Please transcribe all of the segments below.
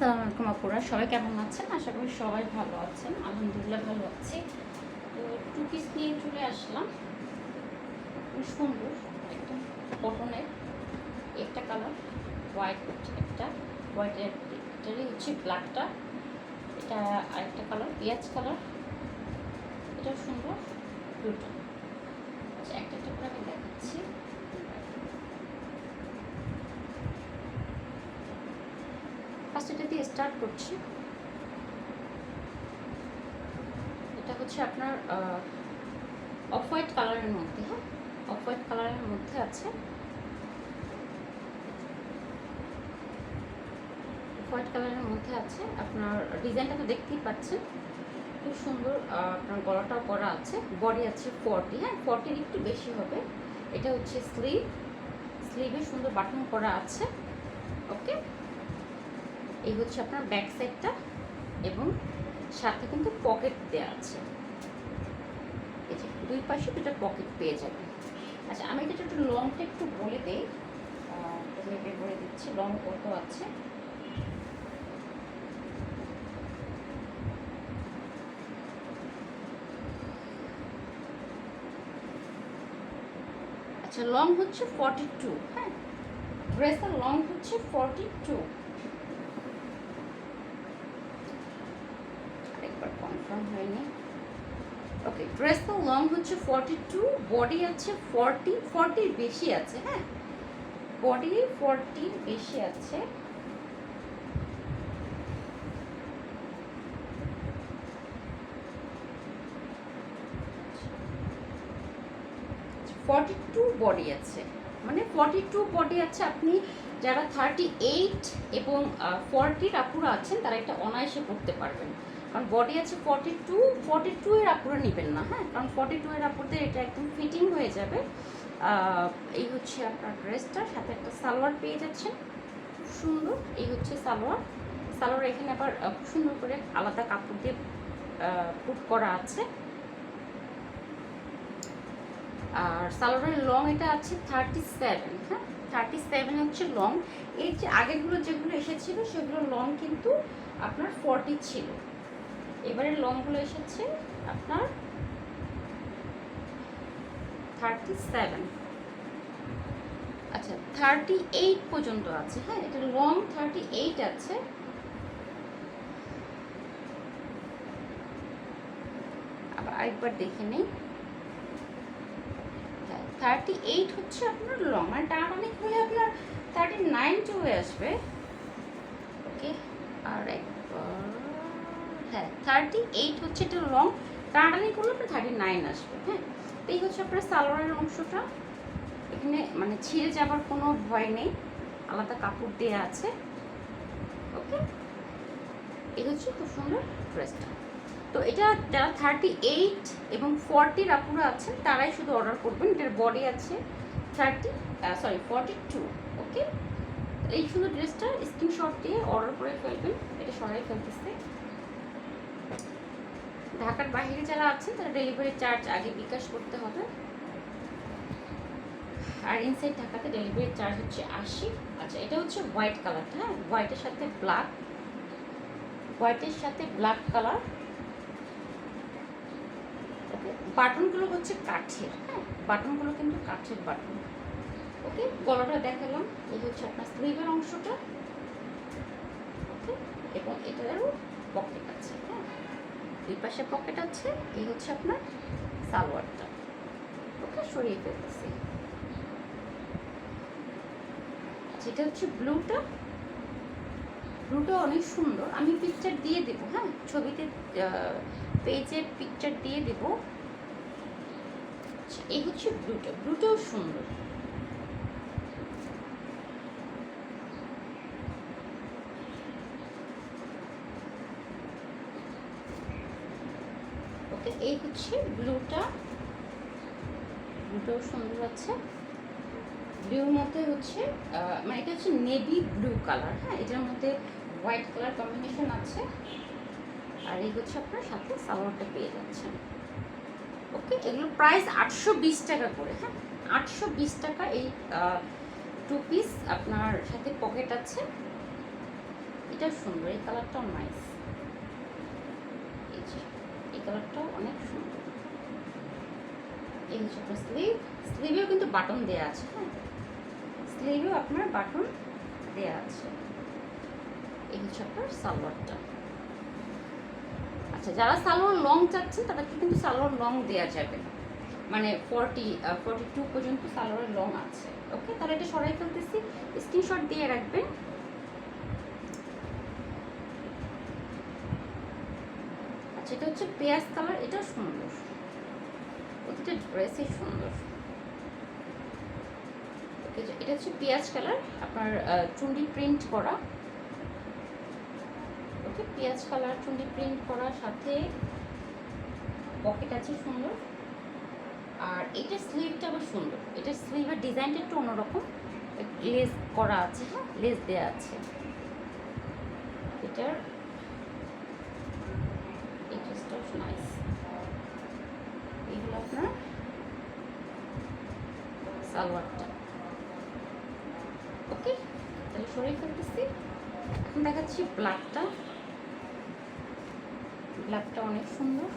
আসসালামু আলাইকুম আপুরা। সবাই কেমন আছেন? আশা করি সবাই ভালো আছেন। আলহামদুলিল্লাহ ভালো আছি। তো টু পিস নিয়ে চলে আসলাম। সুন্দর একদম কটনের একটা কালার হোয়াইট একটা হোয়াইটের এটারই হচ্ছে ব্ল্যাকটা এটা আরেকটা কালার পেঁয়াজ কালার এটা সুন্দর, দুটো। আচ্ছা একটা একটা করে আমি দেখাচ্ছি ফার্স্ট এটা দিয়ে স্টার্ট করছি। এটা হচ্ছে আপনার অফ হোয়াইট কালারের মধ্যে হ্যাঁ? অফ হোয়াইট কালারের মধ্যে আছে। হোয়াইট কালারের মধ্যে আছে। আপনার ডিজাইনটা তো দেখতেই পাচ্ছেন। খুব সুন্দর আপনার গলাটাও করা আছে। বডি আছে ফর্টি হ্যাঁ? ফর্টির একটু বেশি হবে। এটা হচ্ছে স্লিভ স্লিভে সুন্দর বাটন করা আছে। ওকে এই হচ্ছে আপনার ব্যাক সাইডটা এবং সাথে কিন্তু পকেট দেওয়া আছে। এই দুই পাশে দুটো পকেট পেয়ে যাবেন। আচ্ছা আমি এটা একটু লংটা একটু বলে দিই আমি বের করে দিচ্ছি লং কত আছে। আচ্ছা লং হচ্ছে ফর্টি টু হ্যাঁ ড্রেসের লং হচ্ছে ফর্টি টু আরেকবার কনফার্ম হয়নি। ওকে ড্রেসের লং হচ্ছে ফর্টি টু বডি আছে ফর্টি ফর্টির বেশি আছে হ্যাঁ? বডি ফর্টির বেশি আছে। ফর্টি টু বডি আছে। মানে ফর্টি টু বডি আছে, আপনি যারা থার্টি এইট এবং ফর্টির আপুরা আছেন, তারা এটা অনায়াসে করতে পারবেন। কারণ বডি আছে ফর্টি টু ফর্টি টু এর আপুরা নেবেন না হ্যাঁ? কারণ ফর্টি টু এর আপুরদের এটা একদম ফিটিং হয়ে যাবে। এই হচ্ছে আপনার ড্রেসটা সাথে একটা সালোয়ার পেয়ে যাচ্ছেন। খুব সুন্দর, এই হচ্ছে সালোয়ার। সালোয়ার এখানে আবার খুব সুন্দর করে আলাদা কাপড় দিয়ে পুট করা আছে। আর সালোয়ারের লং এটা আছে থার্টি সেভেন হ্যাঁ? থার্টি সেভেন হচ্ছে লং এর যে আগেরগুলো যেগুলো এসেছিল সেগুলো লং কিন্তু আপনার ফর্টি ছিল। এবারে লংগুলো এসেছে আপনার থার্টি সেভেন আচ্ছা থার্টি এইট পর্যন্ত আছে হ্যাঁ এটা লং থার্টি এইট আছে। আবার আরেকবার দেখে নেই। থার্টি এইট হচ্ছে আপনার লং আর টান অনেক হলে আপনার থার্টি নাইন চলে আসবে। ওকে আর একবার হ্যাঁ থার্টি এইট হচ্ছে এটা লং টানাটানি করলে আপনার থার্টি নাইন আসবে হ্যাঁ। তো এই হচ্ছে আপনার সালোয়ারের অংশটা। এখানে মানে ছিঁড়ে যাবার কোনো ভয় নেই। আলাদা কাপড় দেওয়া আছে। ওকে? এই হচ্ছে খুব সুন্দর ড্রেসটা। তো এটা যারা থার্টি এইট এবং ফর্টির আপুরা আছেন, তারাই শুধু অর্ডার করবেন। এটার বডি আছে thirty sorry forty two okay এই সুন্দর ড্রেসটা স্ক্রিনশট দিয়ে অর্ডার করে ফেলবেন। এটা সবাই ফেলতেছে। ঢাকার বাইরে যারা আছেন, তারা ডেলিভারি চার্জ আগে বিকাশ করতে হবে। আর ইনসাইড ঢাকাতে ডেলিভারি চার্জ হচ্ছে আশি। আচ্ছা এটা হচ্ছে হোয়াইট কালারটা হ্যাঁ? হোয়াইটের সাথে ব্ল্যাক হোয়াইটের সাথে ব্ল্যাক কালার বাটনগুলো হচ্ছে কাঠের হ্যাঁ? বাটনগুলো কিন্তু কাঠের বাটন ওকে গলাটা দেখালাম। এই হচ্ছে আপনার স্লিভের অংশটা। ওকে এবং এটারও পকেট আছে। দুই পাশে পকেট আছে এই হচ্ছে আপনার সালোয়ারটা। ওকে সরিয়ে ফেলতেছি। যেটা হচ্ছে ব্লুটা ব্লুটা অনেক সুন্দর। আমি পিকচার দিয়ে দেবো হ্যাঁ? ছবিতে পেজে পিকচার দিয়ে দেবো। আচ্ছা, এই হচ্ছে ব্লুটা ব্লুটাও সুন্দর ওকে এই হচ্ছে ব্লুটা। ব্লুটাও সুন্দর আছে ব্লুর মধ্যে হচ্ছে মানে এটা হচ্ছে নেভি ব্লু কালার হ্যাঁ? এটার মধ্যে হোয়াইট কালার কম্বিনেশন আছে। আর এই হচ্ছে আপনার সাথে সালোয়ারটা পেয়ে যাচ্ছেন। ওকে, এগুলো প্রাইস আটশো বিশ টাকা করে হ্যাঁ? আটশো বিশ টাকা এই টু পিস আপনার সাথে পকেট আছে। এটা সুন্দর, এই কালারটাও নাইস কালারটাও অনেক সুন্দর। এই হচ্ছে স্লিভ স্লিভেও কিন্তু বাটন দেওয়া আছে হ্যাঁ? স্লিভেও আপনার বাটন দেওয়া আছে। এই হচ্ছে আপনার সালোয়ারটা। আচ্ছা যারা সালোয়ার লং চাচ্ছেন, তাদেরকে কিন্তু সালোয়ার লং দেওয়া যাবে। মানে ফর্টি ফর্টি টু পর্যন্ত সালোয়ারের লং আছে। ওকে তাহলে এটা সরাই ফেলতেছি। স্ক্রিনশট দিয়ে রাখবেন আচ্ছা এটা হচ্ছে পেঁয়াজ কালার এটাও সুন্দর। প্রতিটা ড্রেসই সুন্দর। এটা হচ্ছে পেঁয়াজ কালার, আপনার চুন্ডি প্রিন্ট করা। ওকে, পেঁয়াজ কালার, চুন্ডি প্রিন্ট করা, সাথে পকেট আছে সুন্দর। আর এটা স্লিভটা আবার সুন্দর। এটা স্লিভের ডিজাইনটা একটু অন্যরকম। লেস করা আছে হ্যাঁ লেস দেওয়া আছে। এটার এই ড্রেসটাও নাইস এইগুলো আপনার সালোয়ারটা ওকে, তাহলে সরিয়ে ফেলতেছি। এখন দেখাচ্ছি ব্ল্যাকটা ব্ল্যাকটা অনেক সুন্দর।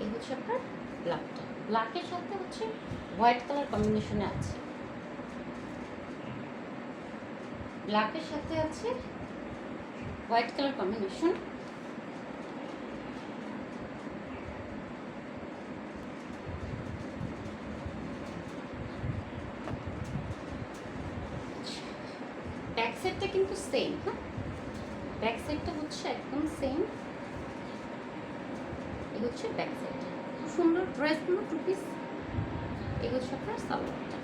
এই হচ্ছে আপনার ব্ল্যাকটা ব্ল্যাকের সাথে হচ্ছে হোয়াইট কালার কম্বিনেশনে আছে। ব্ল্যাকের সাথে আছে হোয়াইট কালার কম্বিনেশন। ব্যাক সাইডটা কিন্তু সেম হ্যাঁ? ব্যাক সাইডটা হচ্ছে একদম সেম এই হচ্ছে ব্যাক সাইড সুন্দর ড্রেসগুলো টু পিস এই হচ্ছে আপনার সালোয়ারটা।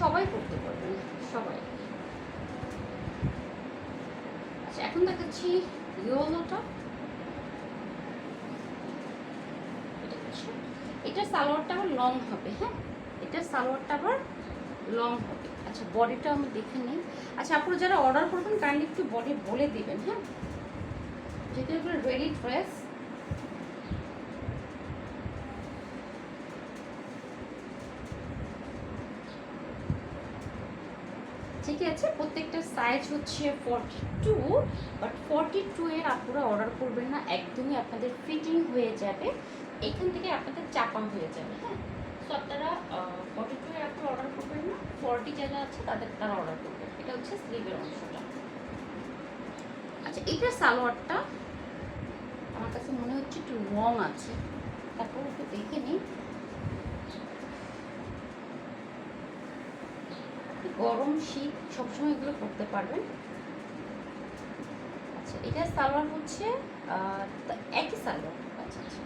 সবাই করতে পারবেন, সবাই আচ্ছা এখন দেখাচ্ছি ইয়োলোটা এটা সালোয়ারটা আবার লং হবে হ্যাঁ? এটা সালোয়ারটা আবার লং হবে। আচ্ছা বডিটা আমি দেখে নিই। আচ্ছা আপনারা যারা অর্ডার করবেন কাইন্ডলি একটু বডি বলে দিবেন হ্যাঁ? যেহেতু রেডি ড্রেস ঠিক আছে সাইজ হচ্ছে forty two but forty two এর আপনারা অর্ডার করবেন না, একদমই আপনাদের ফিটিং হয়ে যাবে। এখান থেকে আপনাদের চাপা হয়ে যাবে হ্যাঁ? সো আপনারা ফর্টি টু এর আপনারা অর্ডার করবেন না ফর্টি যারা আছে, তাদের তারা অর্ডার করবেন। এটা হচ্ছে স্লিভের অংশটা। আচ্ছা এটা সালোয়ারটা, আমার কাছে মনে হচ্ছে একটু লং আছে। তারপর একটু দেখে নিই গরম শীত সবসময় এগুলো করতে পারবেন। আচ্ছা এটা সালোয়ার হচ্ছে একই সালোয়ার। আচ্ছা আচ্ছা।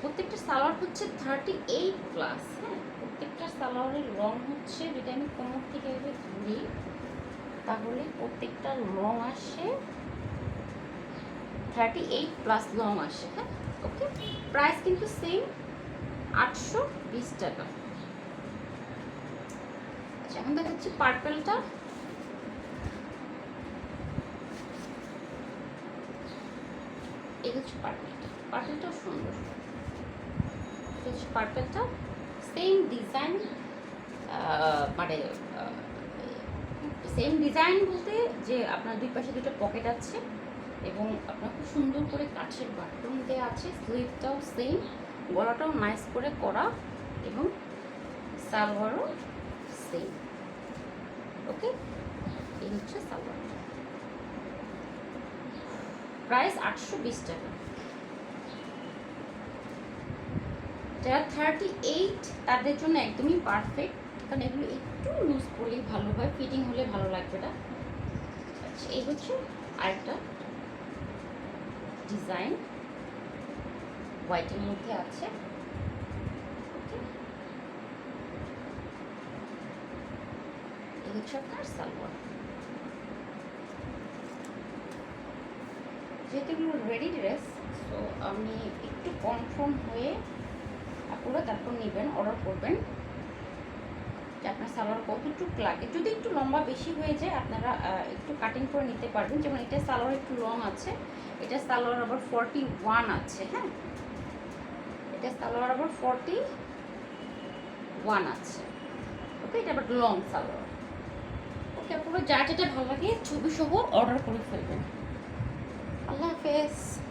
প্রত্যেকটা সালোয়ার হচ্ছে থার্টি এইট প্লাস হ্যাঁ? প্রত্যেকটা সালোয়ারের রং হচ্ছে যদি আমি কোমর থেকে এভাবে ধরি তাহলে প্রত্যেকটা রং আসে থার্টি এইট প্লাস লং আসে হ্যাঁ? ওকে প্রাইস কিন্তু সেম আটশো বিশ টাকা। আচ্ছা এখন দেখাচ্ছি পার্পেলটা এই হচ্ছে পার্পেলটা পার্পেলটাও সুন্দর। হচ্ছে পার্পেলটা সেম ডিজাইন মানে সেম ডিজাইন বলতে যে আপনার দুই পাশে দুটো পকেট আছে এবং আপনার খুব সুন্দর করে কাঠের বাটন দেওয়া আছে স্লিভটাও সেম গলাটাও নাইস করে করা এবং সালোয়ারও সেম ওকে? এই হচ্ছে সালোয়ার প্রাইস আটশো বিশ টাকা। যারা থার্টি এইট তাদের জন্য একদমই পারফেক্ট কারণ এগুলো একটু লুজ করলেই ভালো হয় ফিটিং হলে ভালো লাগবে না। আচ্ছা এই হচ্ছে আরেকটা ডিজাইন হোয়াইটের মধ্যে আছে। হচ্ছে আপনার সালোয়ার। যেহেতু এগুলো রেডি ড্রেস তো আমি একটু কনফার্ম হয়ে আপনারা তারপর নেবেন অর্ডার করবেন। যে আপনার সালোয়ার কতটুকু লাগে। যদি একটু লম্বা বেশি হয়ে যায়, আপনারা একটু কাটিং করে নিতে পারবেন। যেমন এটা সালোয়ার একটু লং আছে, এটা সালোয়ার আবার ফর্টি ওয়ান আছে হ্যাঁ? এটা সালোয়ার আবার ফর্টি ওয়ান আছে। ওকে এটা আবার লং সালোয়ার। আপনারা যা যেটা ভালো লাগে ছবি সহ অর্ডার করে ফেলবেন। আল্লাহ হাফেজ।